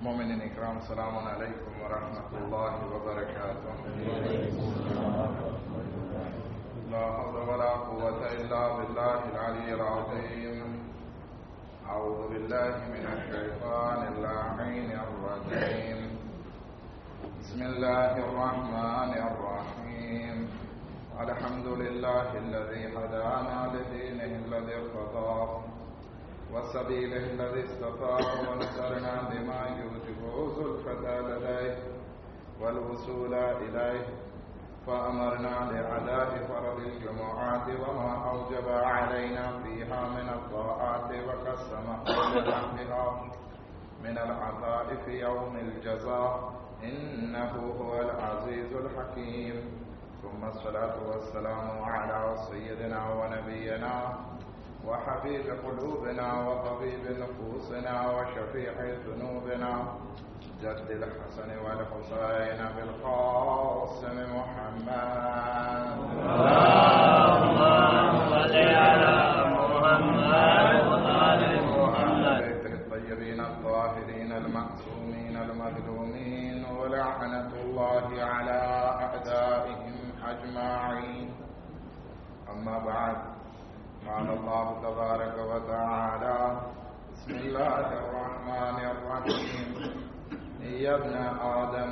muminin ikram salamun alaikum wa rahmatullahi wa barakatuh la hawla wa la quwwata illa billahi al-aliyyil azim a'udhu billahi minash shaitanir la'inir rajim bismillahir الحمد لله الذي هدانا لدينه الذي ارتضاه وسبيله الذي استطاع ونصرنا بما يوجب زلفة لديه والوصول إليه فأمرنا لأداء فرض الجمعات وما أوجب علينا فيها من الطاعات وقسم بها من العطاء في يوم الجزاء إنه هو العزيز الحكيم ثم الصلاة والسلام على سيدنا ونبينا وحبيب قلوبنا وطبيب نفوسنا وشفيع ذنوبنا جد الحسن والحسين بالقاسم محمد. اللهم صل على محمد وآل محمد. الطيبين الطاهرين المعصومين المظلومين ولعنة الله على أعدائهم أجمعين. أما بعد قال الله تبارك وتعالى بسم الله الرحمن الرحيم. يا ابن آدم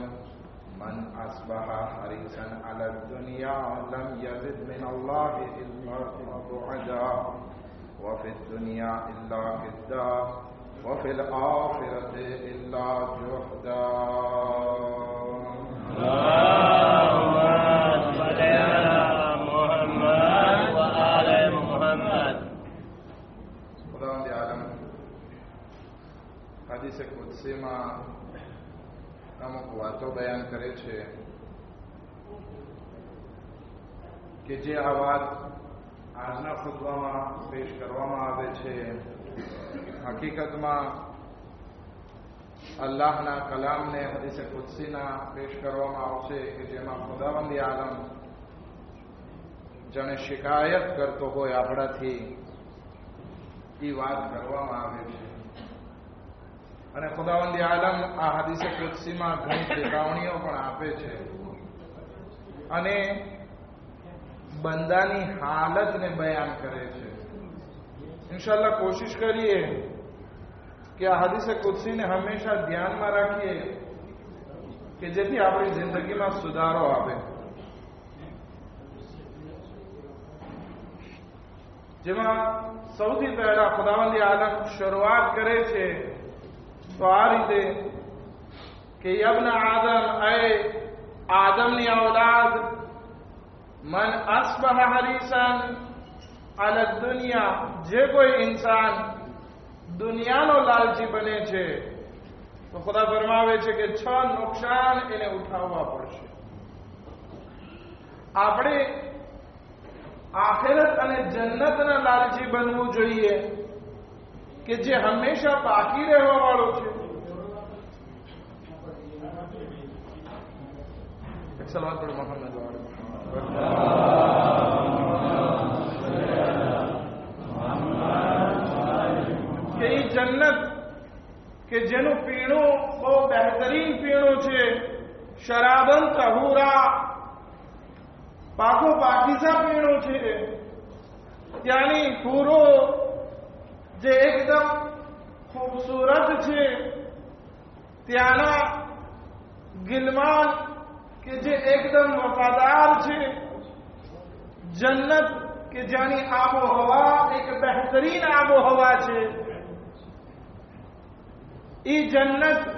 من أصبح حريصا على الدنيا لم يزد من الله إلا بعدا وفي الدنيا إلا كدا وفي الآخرة إلا جهدا. કુદસીમાં અમુક વાતો બયાન કરે છે કે જે આ વાત આજના ખુદવામાં પેશ કરવામાં આવે છે, હકીકતમાં અલ્લાહના કલામને, હદીસે કુદસીના પેશ કરવામાં આવશે કે જેમાં ખુદાવંદી આલમ જાણે શિકાયત કરતો હોય આપણાથી એ વાત કરવામાં આવે છે. અને ખુદાવંદી આલમ આ હદીસે કુદસીમાં ઘણી ચેતવણીઓ પણ આપે છે. અને બંદાની હાલતને બયાન કરે છે. ઇન્શાલ્લાહ કોશિશ કરીએ કે આ હદીસે કુદસીને હંમેશા ધ્યાનમાં રાખીએ કે જેથી આપણી જિંદગીમાં સુધારો આવે. જેમાં સૌથી પહેલા ખુદાવંદી આલમ શરૂઆત કરે છે તો આ રીતે કે યબ્ન આદમ એ આદમની ઔલાદ, મન અસ્બહ હરીસન અલ દુનિયા જે કોઈ ઇન્સાન દુનિયાનો લાલચી બને છે. તો ખુદા ફરમાવે છે કે છ નુકસાન એને ઉઠાવવા પડશે. આપણે આખેરત અને જન્નતના લાલચી બનવું જોઈએ. કે જે હંમેશા બાકી રહેવા વાળો છે એક સલાવત પઢો મોહમ્મદ વાળો. કે ઈ જન્નત કે જેનું પીણું બહુ બહેતરીન પીણું છે શરાબન તહુરા પાકું પાકીસા પીણું છે ત્યાંની પૂરો જે એકદમ ખૂબસૂરત છે. ત્યાંના ગિલમાન કે જે એકદમ વફાદાર છે. જન્નત કે જ્યાંની આબોહવા એક બહેતરીન આબોહવા છે. ઈ જન્નત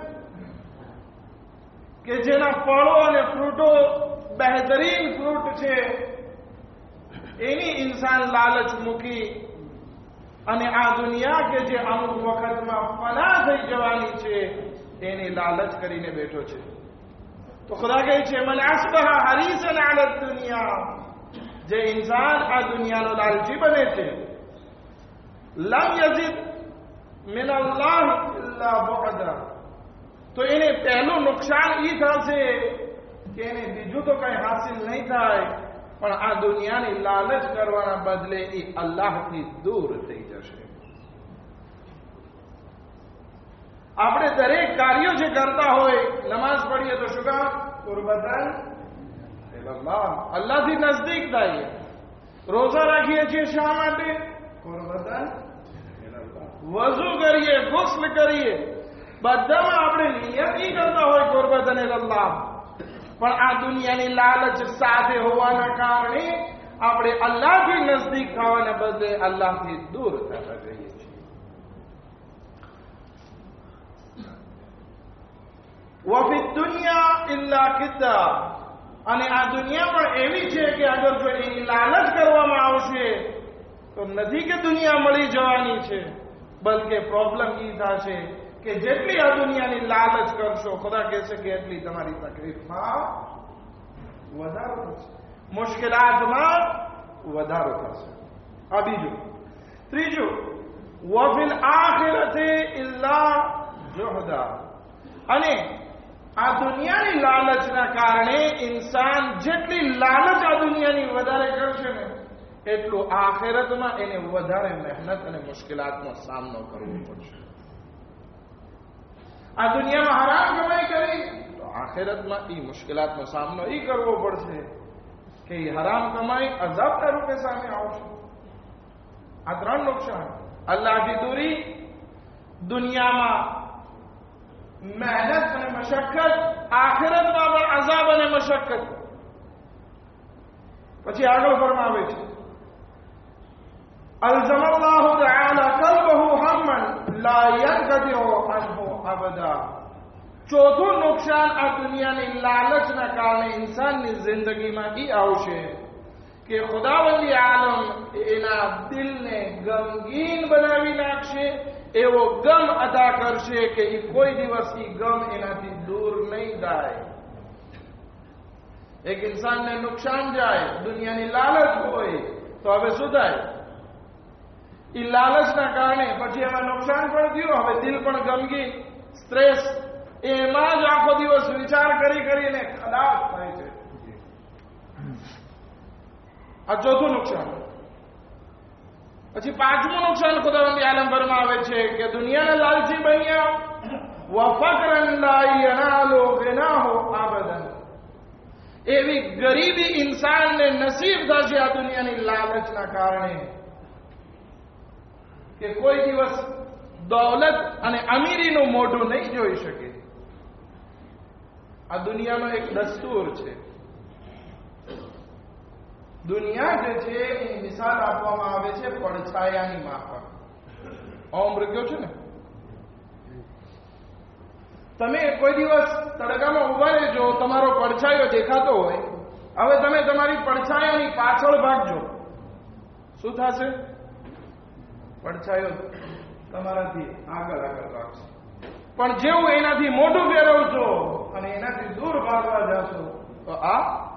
કે જેના ફળો અને ફ્રૂટો બહેતરીન ફ્રૂટ છે. એની ઇન્સાન લાલચ મૂકી અને આ દુનિયા કે જે અમુક વખતમાં ફના થઈ જવાની છે એની લાલચ કરીને બેઠો છે. તો ખુદા કહે છે, મને અસબહા હરીસન આલત દુનિયા. જે ઇન્સાન આ દુનિયાનો લાલચી બને છે. લમ યઝિદ મિન અલ્લાહ ઇલ્લા બુઅદા તો એને પહેલું નુકસાન ઈ થશે કે એને બીજું તો કઈ હાસિલ નહીં થાય, પણ આ દુનિયાની લાલચ કરવાના બદલે એ અલ્લાહથી દૂર થઈ જશે આપણે દરેક કાર્યો જે કરતા હોય નમાઝ પઢીએ તો શું કામ કુરબતન ઇલલ્લાહ અલ્લાહથી નજદીક થઈએ રોઝા રાખીએ છીએ શા માટે કુરબતન ઇલલ્લાહ વઝુ કરીએ ગુસ્લ કરીએ બધામાં આપણે નિયત ઈ કરતા હોય કુરબતન ઇલલ્લાહ પણ આ દુનિયાની લાલચ સાથે હોવાના કારણે આપણે અલ્લાહથી નજદીક થવાને બદલે અલ્લાહથી દૂર થતા જઈએ છીએ વફી દુનિયા ઇલ્લા કિતાબ અને આ દુનિયા પણ એવી છે કે અગર જો એની લાલચ કરવામાં આવશે, તો નથી કે દુનિયા મળી જવાની છે. બલકે પ્રોબ્લેમ ઈ થશે કે જેટલી આ દુનિયાની લાલચ કરશો ખુદા કહેશે કે એટલી તમારી તકલીફમાં વધારો થશે. મુશ્કેલાતમાં વધારો થશે. આ બીજું. ત્રીજું વફિલ આખિરતે ઇલ્લા જોહદા અને આ દુનિયાની લાલચના કારણે ઇન્સાન જેટલી લાલચ આ દુનિયાની વધારે કરશે ને એટલું આખિરતમાં એને વધારે મહેનત અને મુશ્કેલાતનો સામનો કરવો પડશે આ દુનિયામાં હરામ કમાઈ કરી તો આખિરતમાં એ મુશ્કેલાતનો સામનો એ કરવો પડશે કે એ હરામ કમાઈ અઝાબના રૂપે સામે આવશે આ ત્રણ નુકસાન અલ્લાહથી દૂરી દુનિયામાં મહેનત અને મશક્કત આખિરતમાં પણ અઝાબ અને મશક્કત પછી આગળ ફરમાવે છે ألزم الله تعالى قلبه هما لا ينقطع عنه أبدا ચોથું નુકસાન આ દુનિયાની લાલચના કારણે ઇન્સાનની જિંદગીમાં ઈ આવશે કે ખુદાવંદી આલમ એના દિલને ગમગીન બનાવી નાખશે એવો ગમ અદા કરશે કે એ કોઈ દિવસ ગમ એનાથી દૂર નહીં જાય. એક ઇન્સાનને નુકસાન જાય, દુનિયાની લાલચ હોય, તો હવે શું થાય? એ લાલચના કારણે પછી એમાં નુકસાન પણ થયું, હવે દિલ પણ ગમગી, સ્ટ્રેસ. એમાં જ આખો દિવસ વિચાર કરી કરીને ખલાસ થાય છે. આ ચોથું નુકસાન. પછી પાંચમું નુકસાન ખુદાવંદી આલમ ફરમાવે છે કે દુનિયાના લાલચી બન્યા વફકરન લા યનાલો ગિનાહુ આબદન. એવી ગરીબી ઇન્સાનને નસીબ થશે આ દુનિયાની લાલચના કારણે. કે કોઈ દિવસ દોલત અને અમીરીનું મોઢું નહીં જોઈ શકે. આ દુનિયાનો એક દસ્તુર છે. દુનિયા જે છે એની મિસાલ આપવામાં આવે છે પડછાયાની માફક. ઓમ કયો છે ને? તમે કોઈ દિવસ તડકામાં ઊભા રહેજો, તમારો પડછાયો દેખાતો હોય. હવે તમે તમારી પડછાયાની પાછળ ભાગજો. શું થશે? પડછાયો તમારાથી આગળ આગળ ભાગશે. પણ જેવું એનાથી મોઢું ફેરવશો અને એનાથી દૂર ભાગવા જશો, તો આ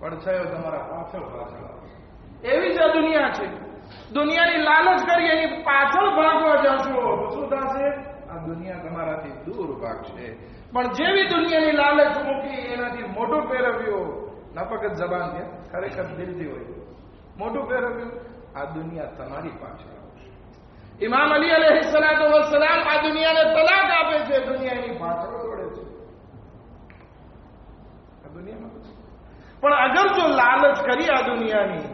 પડછાયો તમારા પાછળ પાછળ. એવી જ આ દુનિયા છે. દુનિયાની લાલચ કરી એની પાછળ ભાગવા જશો શું થશે? આ દુનિયા તમારાથી દૂર ભાગશે. પણ જેવી દુનિયાની લાલચ મૂકી એનાથી મોટું ફેરવ્યું નફકત જબાન છે. ખરેખર દિલથી હોય. મોટું પહેરવ્યું આ દુનિયા તમારી પાછળ આવશે. ઇમામ અલી અલૈહિ સલાતો વસલામ આ દુનિયાને તલાક આપે છે. દુનિયાની પાછળ દોડે છે. આ દુનિયામાં પણ અગર જો લાલચ કરી આ દુનિયાની,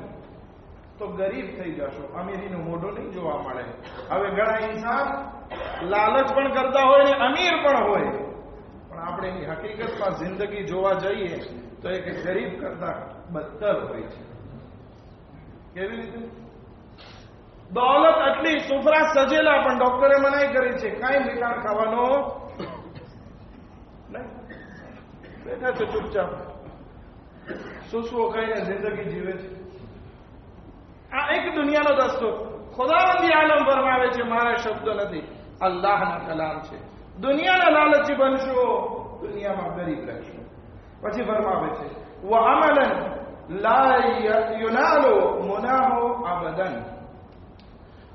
તો ગરીબ થઈ જશો. અમીરીનું મોઢું નહીં જોવા મળે. હવે ઘણા ઇન્સાન લાલચ પણ કરતા હોય ને અમીર પણ હોય. પણ આપણે એની હકીકતમાં જિંદગી જોવા જઈએ તો એક ગરીબ કરતા બદતર હોય છે. કેવી રીતે? દોલત આટલી સુફરા સજેલા પણ ડોક્ટરે મનાઈ કરી છે. કાંઈ મીઠાણ ખાવાનો બેઠા છે ચૂપચાપ. સુસવો કહીને જિંદગી જીવે છે? આ એક દુનિયાનો દસ્તો. ખુદાવંદી આલમ ફરમાવે છે, મારા શબ્દો નથી. અલ્લાહના કલામ છે. દુનિયાના લાલચી બનશો, દુનિયામાં ગરીબ રહેશો. પછી ફરમાવે છે, વ અમલન લા મુનાહો આબદન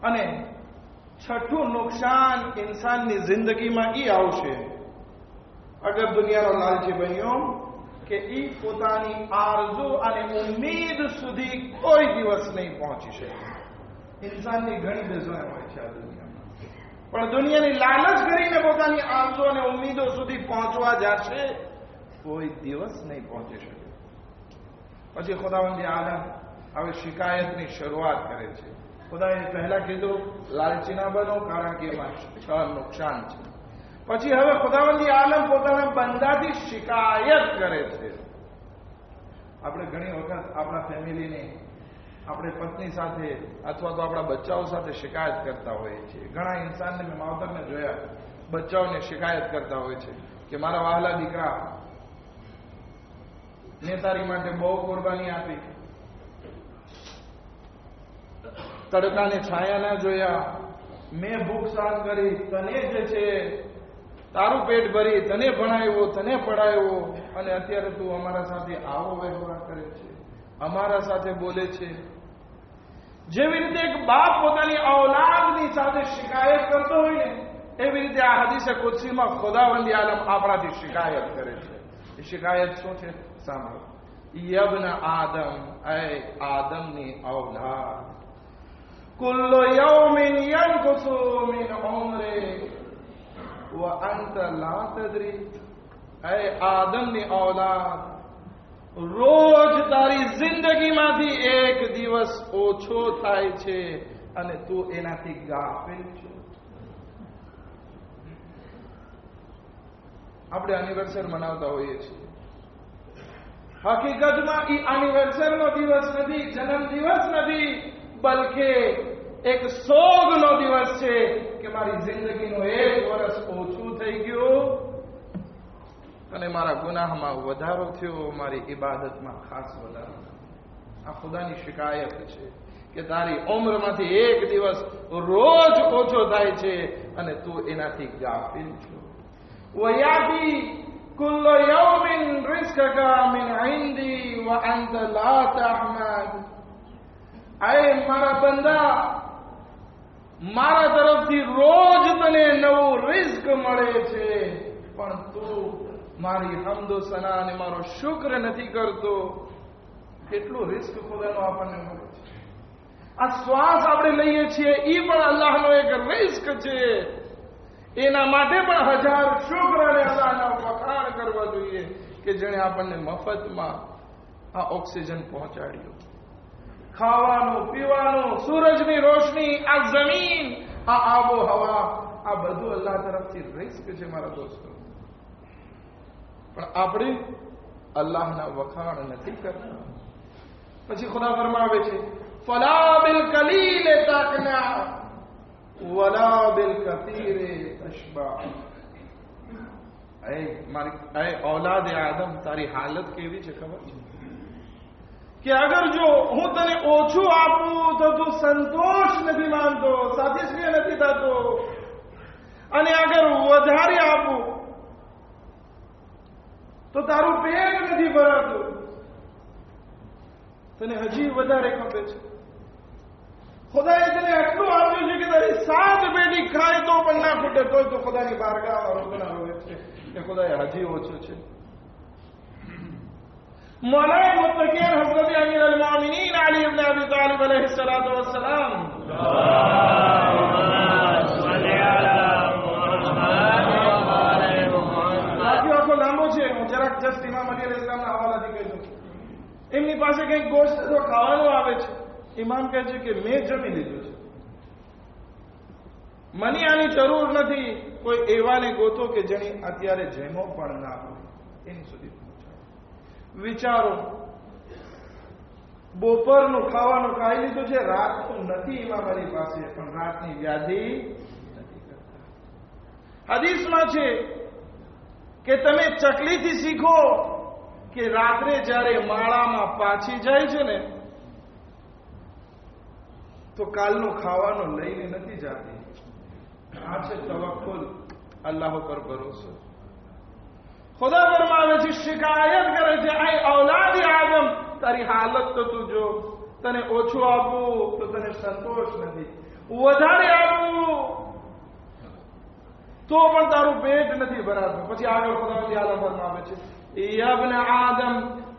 અને છઠ્ઠું નુકસાન ઇન્સાનની જિંદગીમાં ઈ આવશે. અગર દુનિયાનો લાલચી બન્યો કે એ પોતાની આરઝુ અને ઉમ્મીદ સુધી કોઈ દિવસ નહીં પહોંચી શકે. ઇન્સાનની ઘણી બેઝાય હોય છે આ દુનિયામાં. પણ દુનિયાની લાલચ કરીને પોતાની આશો અને ઉમ્મીદો સુધી પહોંચવા જશે, કોઈ દિવસ નહીં પહોંચી શકે. પછી ખુદાવંદી આલમ હવે શિકાયતની શરૂઆત કરે છે. ખુદાએ પહેલા કીધું, લાલચી ના બનો, કારણ કે એમાં નુકસાન છે. પછી હવે ખુદાવંદી આલમ પોતાના બંદાથી શિકાયત કરે છે. આપણે ઘણી વખત આપણા ફેમિલીની, આપણે પત્ની સાથે અથવા તો આપણા બચ્ચાઓ સાથે શિકાયત કરતા હોઈએ છીએ. ઘણા ઇન્સાનને મેં માવતરને જોયા, બચ્ચાઓને શિકાયત કરતા હોય છે કે મારા વહાલા દીકરા મેં તારી માટે બહુ કુરબાની આપી. તડકાને છાયા ના જોયા. મેં ભૂખ સહન કરી, તને જે છે તારું પેટ ભરી, તને ભણાવ્યો, તને પડાવ્યો અને અત્યારે તું અમારા સાથે આવો વ્યવહાર કરે છે. અમારા સાથે બોલે છે. જેવી રીતે એક બાપ પોતાની ઔલાદની સાથે શિકાયત કરતો હોય ને, એવી રીતે આ હદીસે કુદસીમાં ખુદાવંદી આલમ આપણાથી શિકાયત કરે છે. એ શિકાયત શું છે? સાંભળો. યબન આદમ, એ આદમની ઔલાદ. કુલ્લો યૌમિન યનકુસુ મિન ઉમરે વ لا تدري اے آدم ની اولاد રોજ તારી જિંદગીમાંથી એક દિવસ ઓછો થાય છે અને તું એનાથી ગાફેલ છો. આપણે એનિવર્સર મનાવતા હોઈએ છીએ. હકીકતમાં એ એનિવર્સરનો દિવસ નથી જન્મ દિવસ નથી, બલકે એક સોગનો દિવસ છે કે મારી જિંદગીનું એક વર્ષ ઓછું થઈ ગયું. અને મારા ગુનાહમાં વધારો થયો, મારી ઇબાદતમાં ખાસ વધારો આ ખુદાની શિકાયત છે કે તારી ઉંમરમાંથી એક દિવસ રોજ ઓછો થાય છે અને તું એનાથી ગાફિલ છો. વયાતી કુલ્લો યૌમિન રિસ્કકા મિન ઇન્દી વ અંત લા તહમદ. અય મારા બંદા મારા તરફથી રોજ તને નવું રિસ્ક મળે છે. પણ તું મારી હમદો સના અને મારો શુક્ર નથી કરતો. કેટલું રિસ્ક ખુદાનો આપણને મળે છે. આ શ્વાસ આપણે લઈએ છીએ એ પણ અલ્લાહનો એક રિસ્ક છે. એના માટે પણ હજાર શુક્ર અને અલ્લાહના વખાણ કરવા જોઈએ કે જેણે આપણને મફતમાં આ ઓક્સિજન પહોંચાડ્યું. ખાવાનું, પીવાનું, સૂરજની રોશની, આ જમીન, આ આબો હવા આ બધું અલ્લાહ તરફથી રિસ્ક છે મારા દોસ્તો. પણ આપણે અલ્લાહના વખાણ નથી કરતા. પછી ખુદા ફરમાવે છે, ફલા બિલ કલીલે તાકના, વલા બિલ કતીરે તશબા એ મારી એ ઔલાદ આદમ, તારી હાલત કેવી છે ખબર છે? કે અગર જો હું તને ઓછું આપું તો તું સંતોષ નથી માનતો સાતિશ્રીય નથી થતો. અને અગર વધારે આપું તો તારું પેટ નથી ભરાતું. તને હજી વધારે ખપે છે. ખુદાએ તને એટલું આપ્યું છે કે તારી સાત પેટી ખાય તો પણ ના ખૂટે, તોય તો ખુદાની બારગામાં રોકના હોય છે. કે ખુદાએ હજી ઓછું છે. मौलाना मुतकर हजरत अमीर अमीन अली इब्न अबी तालिब अलैहिस्सलाम બાકી આખો લાંબો છે એમની પાસે કંઈક ગોશ્ત ખાવાનું આવે છે ઇમામ કહે છે કે મેં જમી લીધું છે મને આની જરૂર નથી કોઈ એવાને ગોતો કે જેની અત્યારે જેમો પણ ના હોય એની સુધી વિચારો. બપોરનું ખાવાનું ખાઈ લીધું છે રાતનું નથી એમાં મારી પાસે, પણ રાતની વ્યાધિ હદીસમાં છે કે તમે ચકલીથી શીખો કે રાત્રે જ્યારે માળામાં પાછી જાય છે ને, તો કાલનું ખાવાનું લઈને નથી જાતી. આ છે તવક્કુલ. અલ્લાહ પર ભરોસો. ખુદા ફરમાવે છે શિકાયત કરે છે આ ઔલાદી આદમ તારી હાલત તો તું જો તને ઓછું આપવું તો તને સંતોષ નથી વધારે આપવું તો પણ તારું પેટ નથી ભરાતું પછી આગળ ખુદાવંદી આલમ ફરમાવે છે યબ્ન આદમ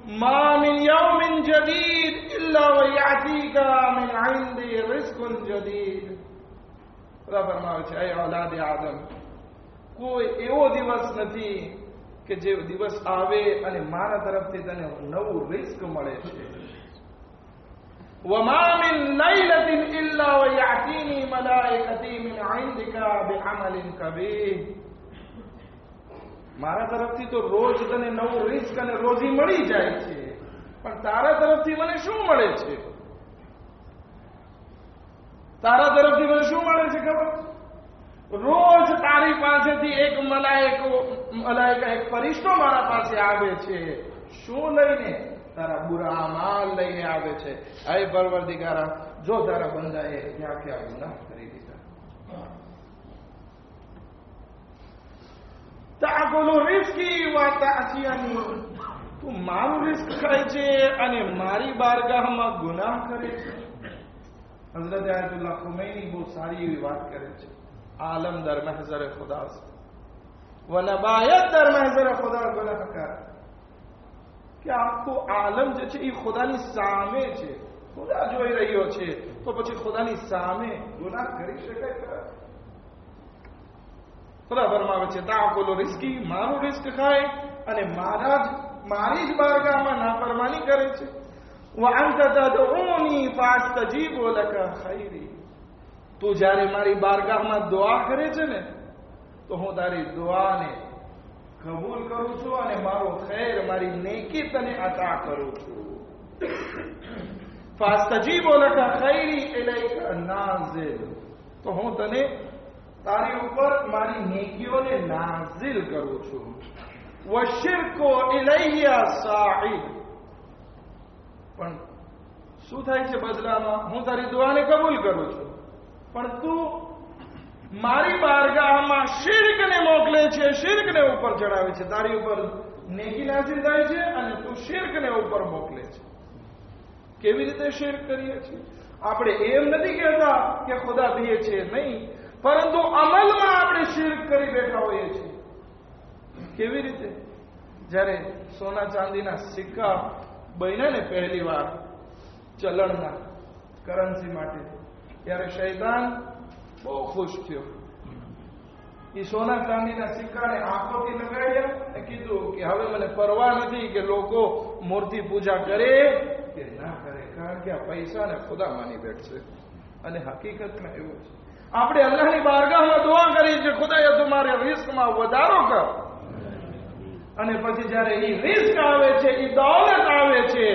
ما من يوم جديد إلا ويأتيك من عندي رزق جديد ખુદા ફરમાવે છે એ ઔલાદ આદમ કોઈ એવો દિવસ નથી કે જે દિવસ આવે અને મારા તરફથી તને નવું રિસ્ક મળે છે وما من ليلة إلا ويأتيني ملائكتي من عندك بعمل كبير મારા તરફથી તો રોજ તને નવું રિસ્ક અને રોજી મળી જાય છે પણ તારા તરફથી મને શું મળે છે તારા તરફથી મને શું મળે છે ખબર રોજ તારી પાસેથી એક મલાયકો, મલાયકા, એક ફરિશ્તો મારા પાસે આવે છે. શું લઈને? તારા બુરા અમાલ લઈને આવે છે. હે પરવર્તિકારા જો તારા બંદાએ ક્યાં ક્યાં ગુના કરી દીધા. તાકોલો રિસ્કી વા તાસિયાની તું મારું રિસ્ક ખાય છે અને મારી બારગાહમાં ગુનાહ કરે છે. હઝરત આયતુલ્લાહ ખુમૈની બહુ સારી એવી વાત કરે છે. આલમ દર મહઝર ખુદા વ નબાયત દર મહઝર ખુદા ગુનાહકાર કે આખું આલમ જે છે એ ખુદાની સામે છે ખુદા જોઈ રહ્યો છે તો પછી ખુદાની સામે ગુનાહ કરી શકાય ખરા ખુદા ફરમાવે છે તાકુલો રિસ્કી મારું રિસ્ક ખાય અને મારા જ મારી જ બારગામાં નાફરમાની કરે છે وأنت تدعوني فاستجيب لك خيري તું જ્યારે મારી બારગાહમાં દુઆ કરે છે ને, તો હું તારી દુઆને કબૂલ કરું છું અને મારો ખેર મારી નેકી તને અતા કરું છું. ફાસ્તજીબો લકા ખૈરી ઇલૈકા તો હું તને તારી ઉપર મારી નેકીઓને નાઝિલ કરું છું. વશિરકો ઇલૈયા સાહિબ પણ શું થાય છે બદલામાં? હું તારી દુઆને કબૂલ કરું છું. પણ તું મારી બારગાહમાં શિર્કને મોકલે છે, શિર્કને ઉપર ચડાવે છે. તારી ઉપર નેકી નાસી થાય છે અને તું શિર્કને ઉપર મોકલે છે. કેવી રીતે શિર્ક કરીએ છીએ? આપણે એમ નથી કહેતા કે ખુદા દઈએ છીએ નહીં, પરંતુ અમલમાં આપણે શિર્ક કરી બેઠા હોઈએ છીએ. કેવી રીતે? જ્યારે સોના ચાંદીના સિક્કા બન્યા ને પહેલી વાર ચલણના કરન્સી માટે ત્યારે શૈતાન બહુ ખુશ થયો. એ સોના ચાંદીના સિક્કાને આંખોથી લગાડ્યા અને કીધું કે હવે મને પરવા નથી કે લોકો મૂર્તિ પૂજા કરે કે ના કરે, કારણ કે આ પૈસાને ખુદા માની બેઠશે અને હકીકતમાં એવું છે. આપણે અલ્લાહની બારગાહમાં દુઆ કરી છે ખુદાએ તમારે રિસ્કમાં વધારો કર. અને પછી જયારે એ રિસ્ક આવે છે એ દોલત આવે છે,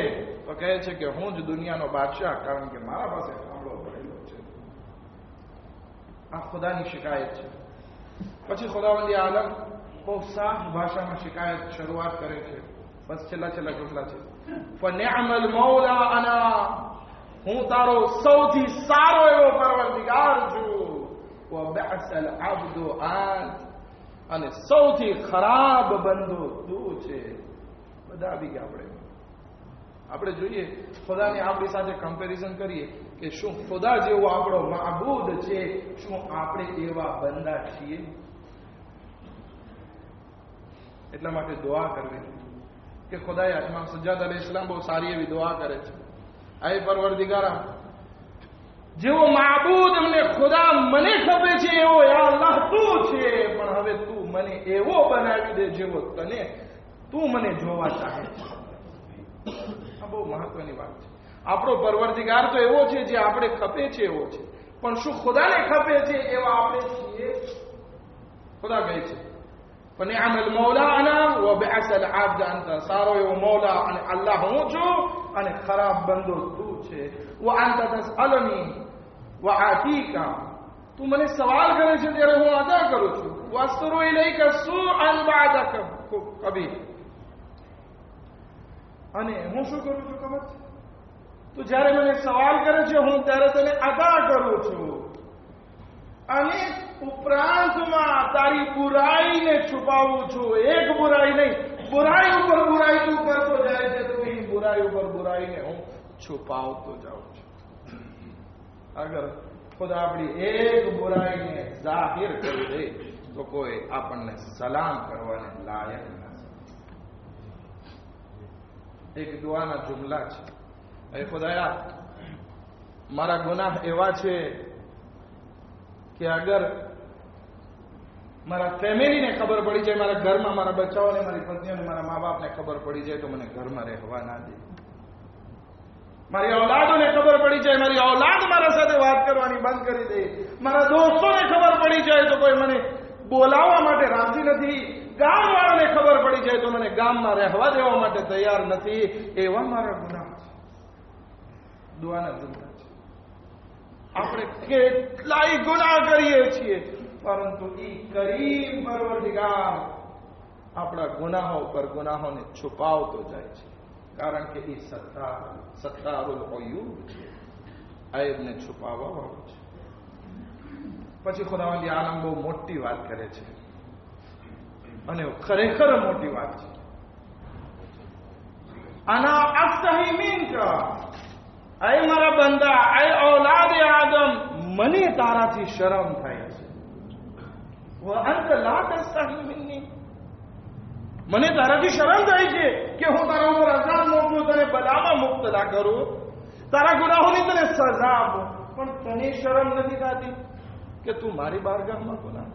તો કહે છે કે હું જ દુનિયાનો બાદશાહ, કારણ કે મારા પાસે આ ખુદાની શિકાયત છે. પછી ખુદાવંદી આલમ બહુ સાફ ભાષામાં શિકાયત શરૂઆત કરે છે. બસ છેલ્લા છેલ્લા કેટલા છે. ફનિઅમલ મૌલા અના, હું તારો સૌથી સારો એવો પરવરદિગાર છું. વબઅસલ અબ્દુ આંત, અને સૌથી ખરાબ બંધો તું છે. બધા આવી ગયા આપણે. આપણે જોઈએ ખુદાની આપણી સાથે કમ્પેરિઝન કરીએ. કે શું ખુદા જેવો આપણો માબૂદ છે, શું આપણે એવા બંદા છીએ? એટલા માટે દુઆ કરવી. કે ખુદાએ આત્મા સજ્જાદ અલી ઇસ્લામ બહુ સારી એવી દુઆ કરે છે. આય પરવરદિગારા, જેવો માબૂદ અમને ખુદા મને ખપે છે, એવો યા અલ્લાહ તું છે. પણ હવે તું મને એવો બનાવી દે જેવો તને તું મને જોવા ચાહે છે. આ બહુ મહત્વની વાત છે. આપણો પરવર્તિકાર તો એવો છે જે આપણે ખપે છે એવો છે. પણ શું ખુદાને ખપે છે એવા આપણે છીએ? ખુદા કહે છે. પણ આમલ મૌલા અના વ બેસલ આબદ અંત. સારો એવો મૌલા અને અલ્લાહ હું છું અને ખરાબ બંદો તું છે. વ અંત તસઅલની વ આતીકા તું મને સવાલ કરે છે ત્યારે હું અદા કરું છું. વસ્તુરો ઇલૈકા સુઅન બાદક. કબીર. અને હું શું કરું છું ખબર છે? તું જ્યારે મને સવાલ કરે છે હું ત્યારે તને અદા કરું છું. અને ઉપરાંતમાં તારી બુરાઈને છુપાવું છું. એક બુરાઈ નહીં, બુરાઈ ઉપર બુરાઈ તું કરતો જાય છે, તો એ બુરાઈ ઉપર બુરાઈને હું છુપાવતો જાઉં છું. અગર ખુદ આપણી એક બુરાઈને જાહેર કરી દે, તો કોઈ આપણને સલામ કરવાને લાયક ના એક દુઆના જુમલા છે. એ ખુદાયા, મારા ગુનાહ એવા છે કે અગર મારા ફેમિલીને ખબર પડી જાય, મારા ઘરમાં મારા બચ્ચાઓને, મારી પત્નીઓને, મારા મા બાપને ખબર પડી જાય, તો મને ઘરમાં રહેવા ના દે. મારી ઓલાદોને ખબર પડી જાય, મારી ઓલાદ મારા સાથે વાત કરવાની બંધ કરી દે. મારા દોસ્તોને ખબર પડી જાય, તો કોઈ મને બોલાવવા માટે રાજી નથી. ગામવાળાને ખબર પડી જાય, તો મને ગામમાં રહેવા દેવા માટે તૈયાર નથી. એવા મારા ગુનાહ દુઆના ધંધા છે. આપણે કેટલાય ગુના કરીએ છીએ, પરંતુ એ કરીમ પરવરદિગાર આપણા ગુનાહો પર ગુનાહોને છુપાવતો જાય છે. કારણ કે એ સત્તા સત્તારુલ અયુબ છે. આયબને છુપાવવા વાળો છે. પછી ખુદાવંદી આલમ બહુ મોટી વાત કરે છે. અને ખરેખર મોટી વાત છે. આના અસ્તહી મિનકા અય મારા બંદા, અય ઔલાદ આદમ, મને તારાથી શરમ થાય છે. અંત લા મિન્ની. મને તારાથી શરમ થાય છે કે હું તારા ઉપર અઝાબ મોકલું, તને બલામાં મુક્તલા કરું. તારા ગુનાહોની તને સજા આપું. પણ તને શરમ નથી થતી કે તું મારી બારગાહમાં ગુના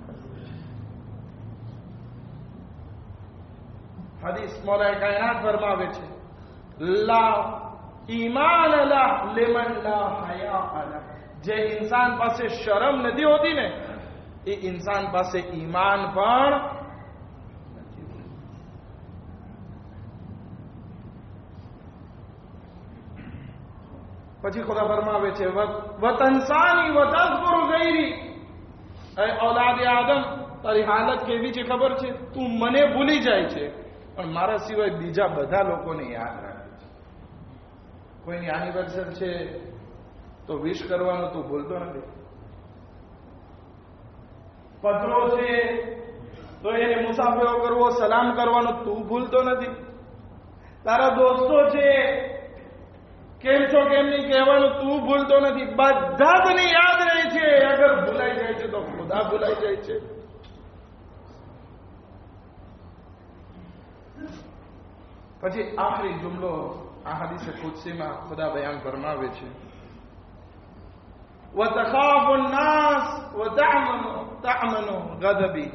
હદીસ મોલાએ કાયનાત ફરમાવે છે, લા ઈમાન લા લેમન લા હયા અલા જે ઇન્સાન પાસે શરમ નથી હોતી ને એ ઇન્સાન પાસે ઈમાન પણ નથી પછી ખુદા ફરમાવે છે વતનસાની વતઝકુર ગૈરી એ ઔલાદે આદમ તારી હાલત કેવી છે ખબર છે તું મને ભૂલી જાય છે પણ મારા સિવાય બીજા બધા લોકોને યાદ રાખે છે કોઈની એનિવર્સરી છે તો વિશ કરવાનું તું ભૂલતો નથી. પત્રો છે તો એને મુસાફરો કરવો, સલામ કરવાનું તું ભૂલતો નથી. તારા દોસ્તો છે, કેમ છો, કેમ નહીં કહેવાનું તું ભૂલતો નથી. બધા તને યાદ રહે છે, અગર ભૂલાઈ જાય છે તો ખુદા ભૂલાઈ જાય છે. પછી આખરી જુમલો આ હદીસે કુદસીમાં ખુદા બયાન ફરમાવે છે وتخاف الناس وتعمن تعمن غضبي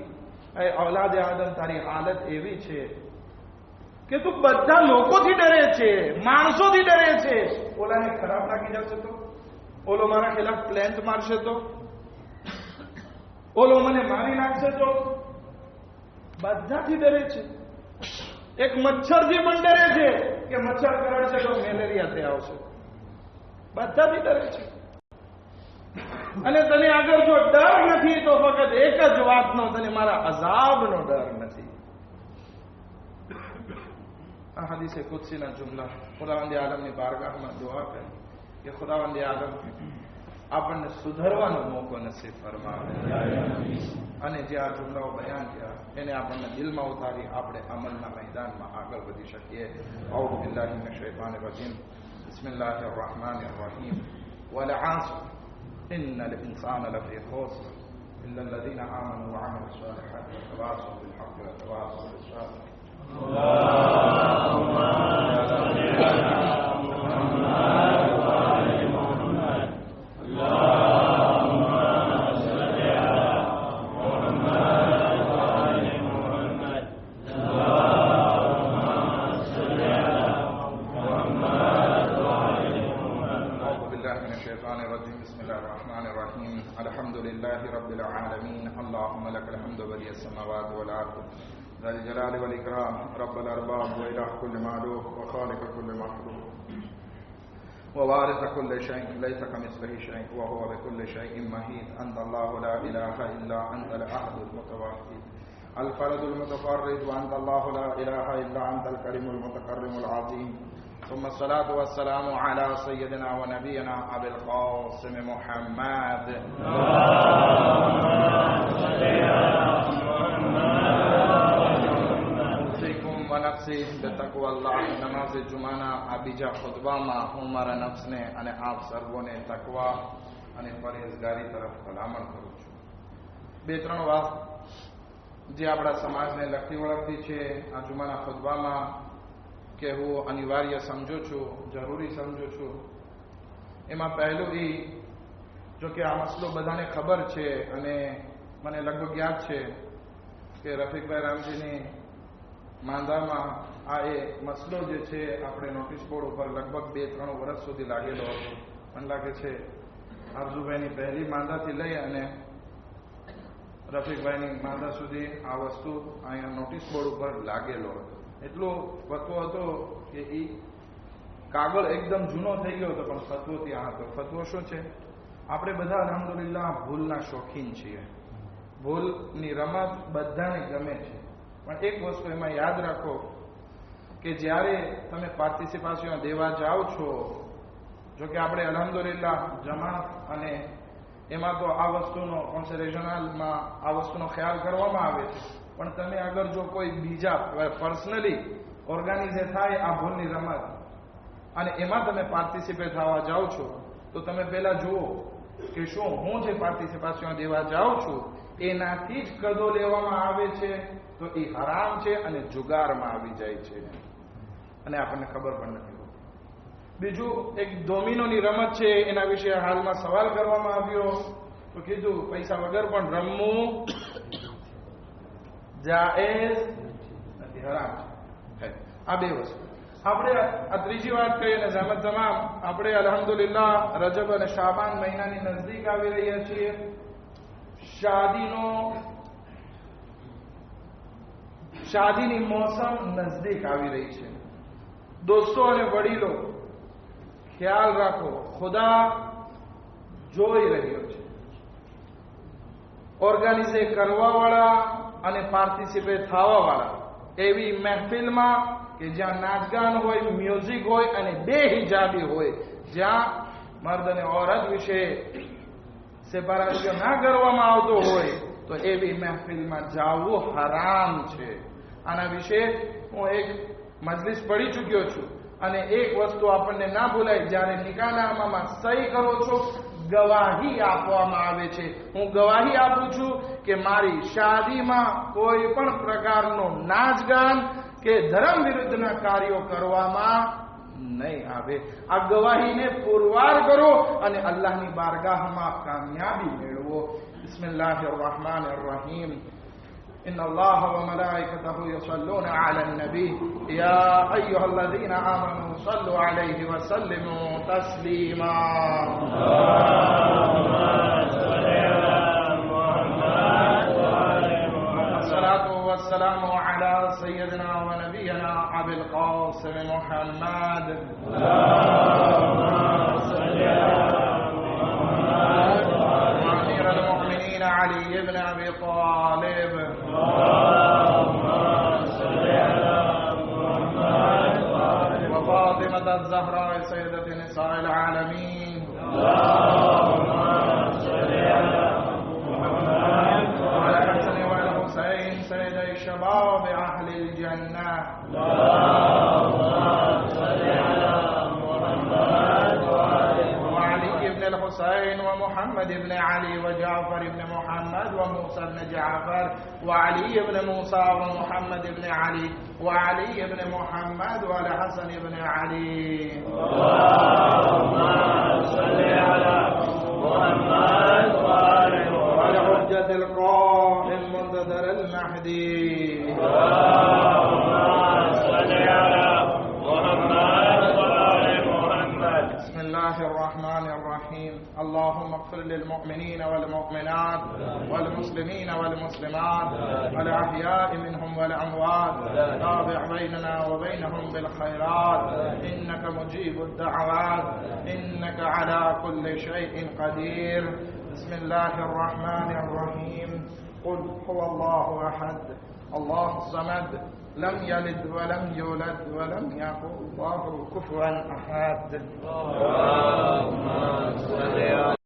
એ ઔલાદે આદમ તારી હાલત એવી છે કે તું બધા લોકોથી ડરે છે માણસોથી ડરે છે ઓલાને ખરાબ લાગી જશે તો ઓલો મારા ખિલાફ પ્લેન્ટ મારશે તો ઓલો મને મારી નાખશે તો બધાથી ડરે છે એક મચ્છરથી પણ ડરે છે કે મચ્છર કરડશે તો મેલેરિયા તે આવશે બધાથી ડરે છે. અને તને આગળ જો ડર નથી, તો ફક્ત એક જ વાતનો તને મારા અઝાબનો ડર નથી. આ હદીસે કુદસીના જુમલા. ખુદાવંદી આલમની બારગાહમાં દુઆ કરી કે ખુદાવંદી આલમ આપણને સુધરવાનો મોકો નસીબ ફરમાવે અને જે આ જુમલાઓ બયાન કર્યા એને આપણને દિલમાં ઉતારી આપણે અમલના મેદાનમાં આગળ વધી શકીએ અઉઝુ બિલ્લાહિ મિનશ શૈતાનિર રજીમ બિસ્મિલ્લાહિર રહમાનિર રહીમ વલ આસર إن الإنسان لفي خسر إلا الذين آمنوا وعملوا الصالحات وتواصوا بالحق وتواصوا بالصبر اللهم الرحمن الرحيم الحمد لله رب العالمين اللهم لك الحمد ولي السماوات والأرض ذا الجلال والإكرام رب الأرباب وإله كل معلوم وخالق كل مخلوق ووارث كل شيء ليس كمثله شيء وهو بكل شيء مهيد أنت الله لا إله إلا أنت الأحد المتوحد الفرد المتفرد وأنت الله لا إله إلا أنت الكريم المتكرم العظيم ثم الصلاة والسلام على سيدنا ونبينا أبي القاسم محمد أوصيكم ونفسي بتقوى الله نماز جمعنا أبيجا خطبہ માં હું મારા નફ્સને અને આપ સર્વોને તકવા અને પરેઝગારી તરફ ભલામણ કરું છું બે ત્રણ વાત જે આપણા સમાજને લગતી વળગતી છે આ જુમાના ખુતબામાં હું અનિવાર્ય સમજુ છું, જરૂરી સમજુ છું. એમાં પહેલું એ જો કે આ મસલો બધાને ખબર છે અને મને લગભગ યાદ છે કે રફીકભાઈ રામજીની માંદામાં આ એ મસલો જે છે, આપણે નોટિસ બોર્ડ ઉપર લગભગ બે, ત્રણ વર્ષ સુધી લાગેલો હતો. મને લાગે છે અર્જુભાઈની પહેલી માંદાથી લઈ અને રફીકભાઈની માંદા સુધી આ વસ્તુ અહીંયા નોટિસ બોર્ડ ઉપર લાગેલો હતો. એટલો ફતવો હતો કે એ કાગળ એકદમ જૂનો થઈ ગયો હતો, પણ ફતવો ત્યાં હતો. ફતવો શું છે? આપણે બધા અલહમદુલિલ્લાહ ભૂલના શોખીન છીએ. ભૂલની રમત બધાને ગમે છે. પણ એક વસ્તુ એમાં યાદ રાખો કે જ્યારે તમે પાર્ટિસિપાશન દેવા જાઓ છો જો કે આપણે અલહમદુલિલ્લાહ જમાત અને એમાં તો આ વસ્તુનો કોન્સરેશનલમાં આ વસ્તુનો ખ્યાલ કરવામાં આવે છે. પણ તમે અગર જો કોઈ બીજા પર્સનલી ઓર્ગાનિઝે થાય આ ભૂલની રમત, અને એમાં તમે પાર્ટિસિપેટ થવા જાઓ છો, તો તમે પહેલા જુઓ કે શું હું જે પાર્ટિસિપેશન દેવા જાઉં છું, એનાથી જ કદો લેવામાં આવે છે, તો એ હરામ છે અને જુગારમાં આવી જાય છે. અને આપણને ખબર પણ નથી બીજું એક ડોમિનોની રમત છે, એના વિશે હાલમાં સવાલ કરવામાં આવ્યો. તો કીધું, પૈસા વગર પણ રમવું જાએઝ નથી હરામ આ બે વસ્તુ. આપણે આ ત્રીજી વાત કહીએ ને જહેમત તમામ આપણે અલહમદુલિલ્લાહ, રજબ અને શાબાન મહિનાની નજદીક આવી રહ્યા છીએ. શાદીનો શાદીની મોસમ નજદીક આવી રહી છે. દોસ્તો અને વડીલો, ખ્યાલ રાખો, ખુદા જોઈ રહ્યો છે. ઓર્ગાનિઝે કરવાવાળા અને પાર્ટિસિપેટ થવાવાળા. એવી મહેફિલમાં કે જ્યાં નાચગાન હોય મ્યુઝિક હોય અને બે હિજાબી હોય, જ્યાં મર્દ અને ઓરત વિશે સેપારેશન ના કરવામાં આવતો હોય, તો એવી મહેફિલમાં જાવું હરામ છે. આના વિશે હું એક મજલિસ પડી ચૂક્યો છું. અને એક વસ્તુ આપણને ના ભૂલાય, જ્યારે નિકાહનામામાં સહી કરો છો ગવાહી આપવામાં આવે છે. હું ગવાહી આપું છું કે મારી શાદીમાં કોઈ પણ પ્રકારનો નાચગાન કે ધર્મ વિરુદ્ધના કાર્યો કરવામાં નહીં આવે. આ ગવાહીને પુરવાર કરો અને અલ્લાહની બારગાહમાં કામયાબી મેળવો. બિસ્મિલ્લાહ રહમાન રહીમ إن الله وملائكته يصلون على النبي. يا أيها الذين آمنوا صلوا عليه وسلموا تسليما. الصلاة والسلام على سيدنا ونبينا أبي القاسم محمد. وأمير المؤمنين علي بن أبي طالب. وفاطمة الزهراء سيدة نساء العالمين محمد وموسى بن جعفر وعلي بن موسى ومحمد بن علي وعلي بن محمد والحسن بن علي. والحجة القائم منتظر المهدي بسم الله الرحمن الرحيم اللهم اغفر للمؤمنين والمؤمنات والمسلمين والمسلمات الأحياء منهم والأموات. تابع بيننا وبينهم بالخيرات. إنك مجيب الدعوات. إنك على كل شيء قدير. بسم الله الرحمن الرحيم. قل هو الله أحد. الله الصمد. لم يلد ولم يولد ولم يكن الله كفوا أحد. اللهم صل على